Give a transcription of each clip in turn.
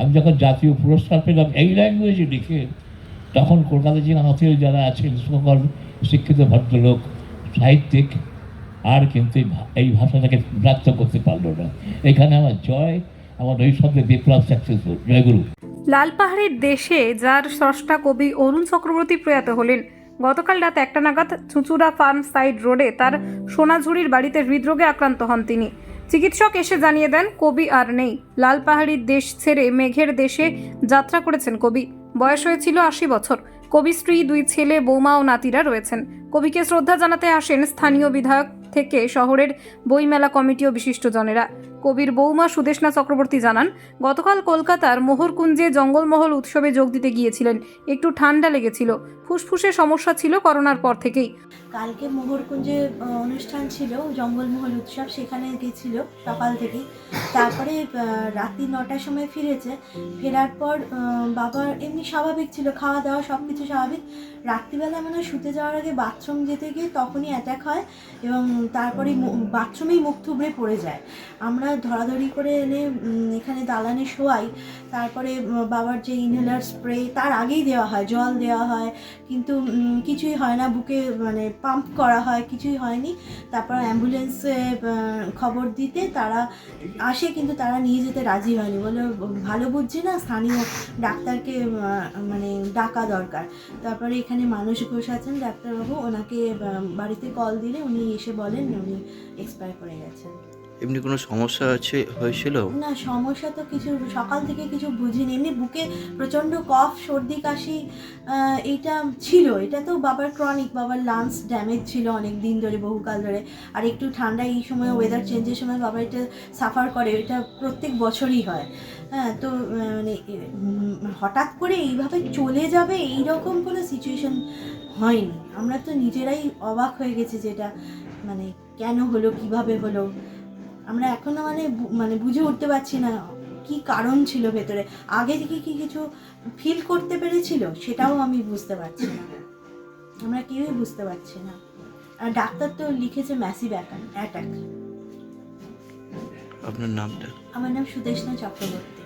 আমি যখন জাতীয় পুরস্কার পেলাম, এই ল্যাঙ্গুয়েজে লিখে তখন কলকাতা জেলা আত্মীয় যারা আছেন সকল শিক্ষিত, ভদ্রলোক, সাহিত্যিক, আর কিন্তু এই ভাষাটাকে ব্যক্ত করতে পারল না। এখানে আমার জয়, আমার ওই শব্দে বিপ্লব সাকসেসফুল জয়গুরু লাল লালপাহাড়ের দেশে যার স্রষ্টা কবি অরুণ চক্রবর্তী প্রয়াত হলেন, গতকাল রাত একটা নাগাদ চুঁচুড়া ফার্ম সাইড রোডে তার সোনাঝুরির বাড়িতে হৃদরোগে আক্রান্ত হন তিনি। চিকিৎসক এসে জানিয়ে দেন, কবি আর নেই। লাল পাহাড়ির দেশ ছেড়ে মেঘের দেশে যাত্রা করেছেন কবি। বয়স হয়েছিল আশি বছর। কবি স্ত্রী, দুই ছেলে, বৌমা ও নাতিরা রয়েছেন। কবিকে শ্রদ্ধা জানাতে আসেন স্থানীয় বিধায়ক থেকে শহরের বইমেলা কমিটি ও বিশিষ্টজনেরা। কবির বৌমা সুদেশনা চক্রবর্তী জানান, গতকাল কলকাতার মোহরকুঞ্জে জঙ্গলমহল উৎসবে যোগ দিতে গিয়েছিলেন। একটু ঠান্ডা লেগেছিল। ফুসফুসে সমস্যা ছিল করোনার পর থেকেই। কালকে মোহরকুঞ্জে অনুষ্ঠান ছিল, জঙ্গলমহল উৎসব, সেখানে গেছিল সকাল থেকে তারপরে রাত্রি নটার সময় ফিরেছে। ফেরার পর বাবার এমনি স্বাভাবিক ছিল, খাওয়া দাওয়া সব কিছু স্বাভাবিক। রাত্রিবেলা মানে শুতে যাওয়ার আগে বাথরুম যেতে গিয়ে তখনই অ্যাটাক হয় এবং তারপরে বাথরুমেই মুখ থুবড়ে পড়ে যায়। আমরা ধরাধরি করে এনে এখানে দালানে শোয়াই। তারপরে বাবার যে ইনহেলার স্প্রে তার আগেই দেওয়া হয়, জল দেওয়া হয়। কিন্তু কিছুই হয় না। বুকে মানে পাম্প করা হয়, কিছুই হয়নি। তারপর অ্যাম্বুলেন্সে খবর দিতে তারা আসে, কিন্তু তারা নিয়ে যেতে রাজি হয়নি। বলে, ভালো বুঝছি না, স্থানীয় ডাক্তারকে মানে ডাকা দরকার। তারপরে এখানে মানুষ ঘোষ আছেন ডাক্তারবাবু। ওনাকে বাড়িতে কল দিলে উনি এসে বলেন, উনি এক্সপায়ার করে গেছেন। এমনি কোনো সমস্যা আছে, হয়েছিল? না, সমস্যা তো কিছু, সকাল থেকে কিছু বুঝিনি। এমনি বুকে প্রচণ্ড কফ, সর্দি, কাশি এটা ছিল। এটা তো বাবার ক্রনিক বাবার লাংস ড্যামেজ ছিল অনেক দিন ধরে, বহুকাল ধরে। আর একটু ঠান্ডা এই সময় ওয়েদার চেঞ্জের সময় বাবা এটা সাফার করে। এটা প্রত্যেক বছরই হয়। হ্যাঁ তো মানে হঠাৎ করে এইভাবে চলে যাবে এই রকম কোনো সিচুয়েশন হয়নি। আমরা তো নিজেরাই অবাক হয়ে গেছি যেটা মানে কেন হলো, কীভাবে হলো? আমরা এখনও মানে মানে বুঝে উঠতে পারছি না কি কারণ ছিল ভেতরে। আগে থেকে কি কিছু ফিল করতে পেরেছিল? সেটাও আমি বুঝতে পারছি না। আমরা কেউই বুঝতে পারছি না। আর ডাক্তার তো লিখেছে ম্যাসিভ অ্যাটাক আপনার নামটা? আমার নাম সুদেশনা চক্রবর্তী।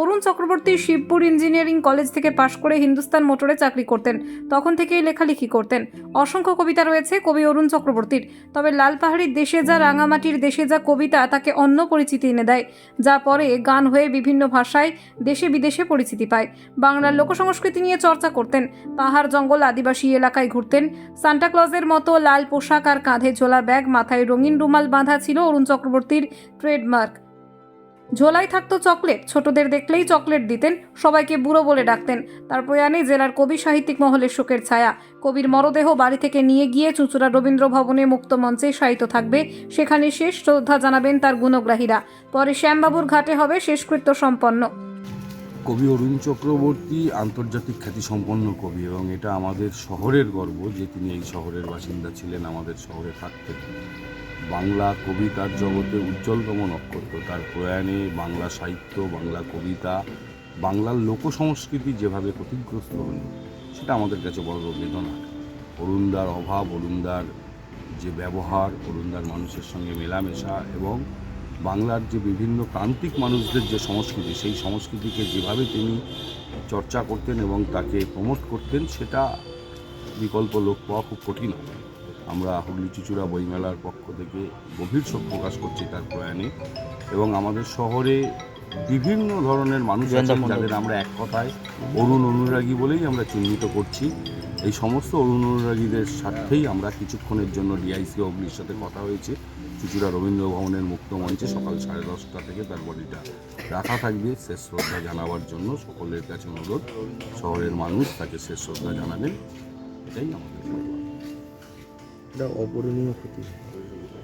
অরুণ চক্রবর্তী শিবপুর ইঞ্জিনিয়ারিং কলেজ থেকে পাশ করে হিন্দুস্তান মোটরে চাকরি করতেন। তখন থেকেই লেখালেখি করতেন। অসংখ্য কবিতা রয়েছে কবি অরুণ চক্রবর্তীর। তবে লাল পাহাড়ির দেশে যা রাঙামাটির দেশে যা কবিতা, তাকে অন্য পরিচিতি এনে দেয়, যা পরে গান হয়ে বিভিন্ন ভাষায় দেশে বিদেশে পরিচিতি পায়। বাংলার লোকসংস্কৃতি নিয়ে চর্চা করতেন। পাহাড়, জঙ্গল, আদিবাসী এলাকায় ঘুরতেন। সান্টাক্লজের মতো লাল পোশাক আর কাঁধে ঝোলা ব্যাগ, মাথায় রঙিন রুমাল বাঁধা ছিল অরুণ চক্রবর্তীর ট্রেডমার্ক। ঝোলায় থাকতো চকলেট। ছোটদের দেখলেই চকলেট দিতেন, সবাইকে বুড়ো বলে ডাকতেন। তার প্রয়াণে জেলার কবি সাহিত্যিক মহলের শোকের ছায়া। কবির মরদেহ বাড়ি থেকে নিয়ে গিয়ে চুঁচুড়া রবীন্দ্র ভবনে মুক্ত মঞ্চে শায়িত থাকবে। সেখানে শেষ শ্রদ্ধা জানাবেন তার গুণগ্রাহীরা। পরে শ্যামবাবুর ঘাটে হবে শেষকৃত্য সম্পন্ন। কবি অরুণ চক্রবর্তী আন্তর্জাতিক খ্যাতিসম্পন্ন কবি এবং এটা আমাদের শহরের গর্ব যে তিনি এই শহরের বাসিন্দা ছিলেন, আমাদের শহরে থাকতেন। বাংলা কবিতার জগতে উজ্জ্বলতম নক্ষত্র। তার প্রয়াণে বাংলা সাহিত্য, বাংলা কবিতা, বাংলার লোক সংস্কৃতি যেভাবে ক্ষতিগ্রস্ত হল, সেটা আমাদের কাছে বড় বেদনা। অরুণদার অভাব অরুণদার যে ব্যবহার অরুণদার মানুষের সঙ্গে মেলামেশা এবং বাংলার যে বিভিন্ন প্রান্তিক মানুষদের যে সংস্কৃতি, সেই সংস্কৃতিকে যেভাবে তিনি চর্চা করতেন এবং তাকে প্রমোট করতেন, সেটা বিকল্প লোক পাওয়া খুব কঠিন। হবে আমরা হুগলি চুচুড়া বইমেলার পক্ষ থেকে গভীর শোক প্রকাশ করছি তার প্রয়াণে। এবং আমাদের শহরে বিভিন্ন ধরনের মানুষ আছেন যাদের আমরা এক কথায় অরুণ অনুরাগী বলেই আমরা চিহ্নিত করছি। এই সমস্ত অরুণ অনুরাগীদের স্বার্থেই আমরা কিছুক্ষণের জন্য ডিআইসি অগ্নির সাথে কথা হয়েছে। চুচুড়া রবীন্দ্র ভবনের মুক্ত মঞ্চে সকাল সাড়ে দশটা থেকে তার বডিটা রাখা থাকবে। শেষ শ্রদ্ধা জানাবার জন্য সকলের কাছে অনুরোধ শহরের মানুষ তাকে শেষ শ্রদ্ধা জানাবেন। এটাই আমাদের। এটা অপূরণীয় ক্ষতি।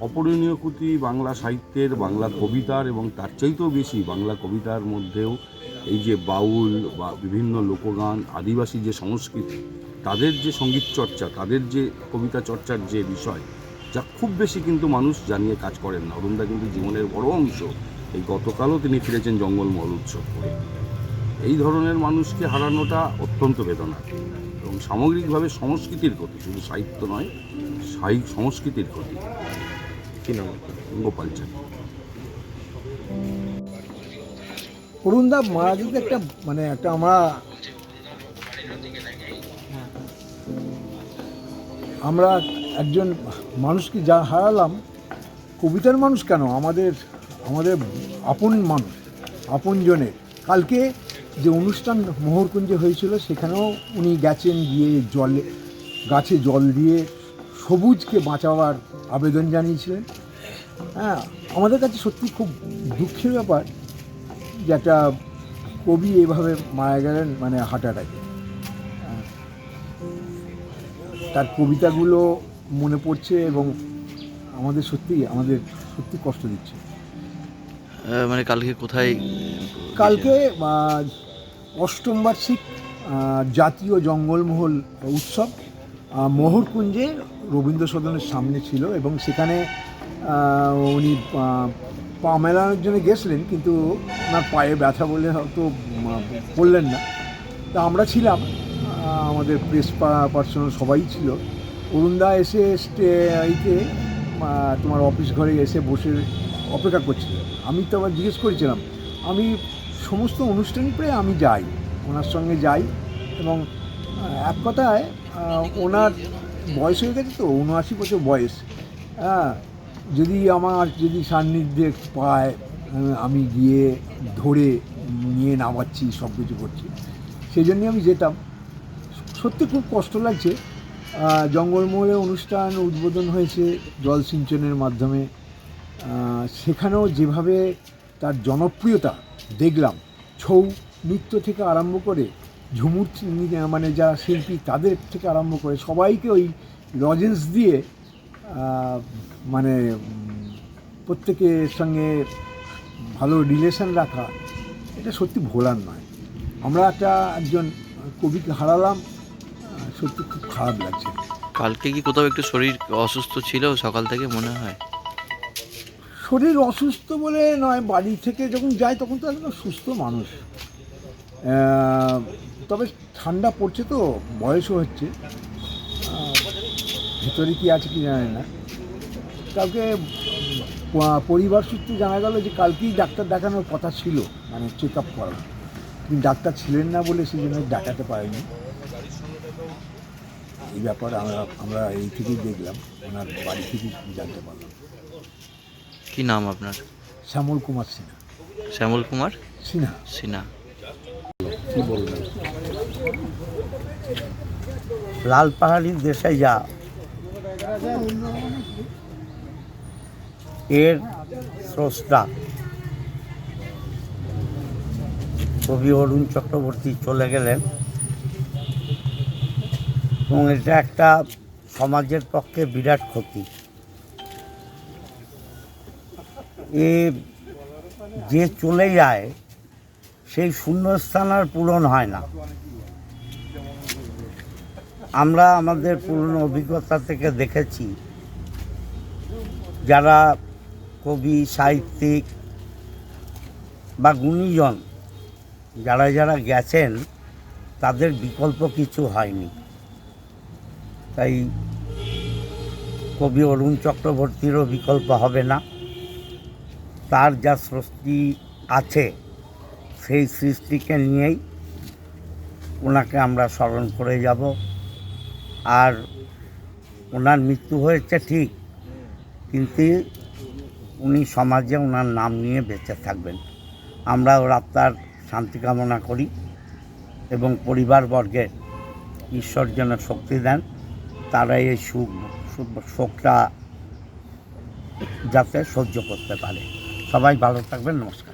অপূরণীয় ক্ষতি বাংলা সাহিত্যের, বাংলা কবিতার এবং তার চাইতেও বেশি বাংলা কবিতার মধ্যেও এই যে বাউল বা বিভিন্ন লোকগান, আদিবাসী যে সংস্কৃতি, তাদের যে সংগীত চর্চা, তাদের যে কবিতা চর্চার যে বিষয়, যা খুব বেশি কিন্তু মানুষ জানিয়ে কাজ করেন না। অরুণদা কিন্তু জীবনের বড় অংশ। এই গতকালও তিনি ফিরেছেন জঙ্গলমহল উৎসব করে। এই ধরনের মানুষকে হারানোটা অত্যন্ত বেদনা এবং সামগ্রিকভাবে সংস্কৃতির ক্ষতি। শুধু সাহিত্য নয় সাহিত্য সংস্কৃতির ক্ষতি কি নাম? গোপাল চাঁদ। অরুণদা মারা যেতে একটা মানে একটা আমরা আমরা একজন মানুষকে যা হারালাম কবিতার মানুষ কেন? আমাদের আমাদের আপন মানুষ আপনজনের। কালকে যে অনুষ্ঠান মোহরকুঞ্জে হয়েছিল সেখানেও উনি গেছেন গিয়ে জলে গাছে জল দিয়ে সবুজকে বাঁচাবার আবেদন জানিয়েছিলেন। হ্যাঁ আমাদের কাছে সত্যি খুব দুঃখের ব্যাপার যে একটা কবি এভাবে মারা গেলেন মানে হার্ট অ্যাটাকে তার কবিতাগুলো মনে পড়ছে এবং আমাদের সত্যি আমাদের সত্যি কষ্ট দিচ্ছে। মানে কালকে কোথায় কালকে অষ্টম বার্ষিক জাতীয় জঙ্গলমহল উৎসব। মোহরকুঞ্জে রবীন্দ্র সদনের সামনে ছিল এবং সেখানে উনি পা মেলানোর জন্য গেছিলেন, কিন্তু ওনার পায়ে ব্যথা বলে হয়তো বললেন না। তা আমরা ছিলাম আমাদের প্রেস পার্সোনাল সবাই ছিল। অরুণদা এসে স্টে তোমার অফিস ঘরে এসে বসে অপেক্ষা করছিল। আমি তো আবার জিজ্ঞেস করেছিলাম, আমি সমস্ত অনুষ্ঠান প্রায় আমি যাই, ওনার সঙ্গে যাই এবং এক কথায় ওনার বয়স হয়ে গেছে তো, উনআশি বছর বয়স। হ্যাঁ যদি আমার, যদি সান্নিধ্যে পায় আমি গিয়ে ধরে নিয়ে নামাচ্ছি সব কিছু করছি। সেই জন্যই আমি যেতাম। সত্যি খুব কষ্ট লাগছে। জঙ্গলমহলে অনুষ্ঠান উদ্বোধন হয়েছে জল সিঞ্চনের মাধ্যমে। সেখানেও যেভাবে তার জনপ্রিয়তা দেখলাম, ছৌ নৃত্য থেকে আরম্ভ করে ঝুমুর মানে যারা শিল্পী তাদের থেকে আরম্ভ করে সবাইকে ওই লজেন্স দিয়ে মানে প্রত্যেকের সঙ্গে ভালো রিলেশন রাখা এটা সত্যি ভোলার নয়। আমরা একটা একজন কবিকে হারালাম সত্যি খুব খারাপ লাগছে। কালকে কি কোথাও একটু শরীর অসুস্থ ছিল? সকাল থেকে মনে হয়। শরীর অসুস্থ বলে নয় বাড়ি থেকে যখন যায় তখন তো একদম সুস্থ মানুষ। তবে ঠান্ডা পড়ছে তো বয়সও হচ্ছে। ভেতরে কি আছে কি জানে না। কালকে পরিবার সূত্রে জানা গেল যে কালকেই ডাক্তার দেখানোর কথা ছিল মানে চেক আপ করা কিন্তু ডাক্তার ছিলেন না বলে সেই জন্য দেখাতে পারেনি এই ব্যাপার আমরা আমরা এই থেকেই দেখলাম ওনার বাড়ি থেকেই জানতে পারলাম। কি নাম আপনার? শ্যামল কুমার সিনহা। শ্যামল কুমার? সিনহা। সিনহা। কি বলবেন? লাল পাহাড়ির দেশে যা। এর স্রষ্টা কবি অরুণ চক্রবর্তী চলে গেলেন। এবং এটা একটা সমাজের পক্ষে বিরাট ক্ষতি। এ যে চলে যায় সেই শূন্যস্থান আর পূরণ হয় না। আমরা আমাদের পুরনো অভিজ্ঞতা থেকে দেখেছি, যারা কবি, সাহিত্যিক বা গুণীজন, যারা যারা গেছেন, তাদের বিকল্প কিছু হয়নি। তাই কবি অরুণ চক্রবর্তীরও বিকল্প হবে না। তার যা সৃষ্টি আছে সেই সৃষ্টিকে নিয়েই ওনাকে আমরা স্মরণ করে যাব। আর ওনার মৃত্যু হয়েছে ঠিক, কিন্তু উনি সমাজে ওনার নাম নিয়ে বেঁচে থাকবেন। আমরা ওর আত্মার শান্তি কামনা করি এবং পরিবারবর্গের ঈশ্বর যেন শক্তি দেন তারা এই সুখ- শোকটা যাতে সহ্য করতে পারে। সবাই ভালো থাকবেন, নমস্কার।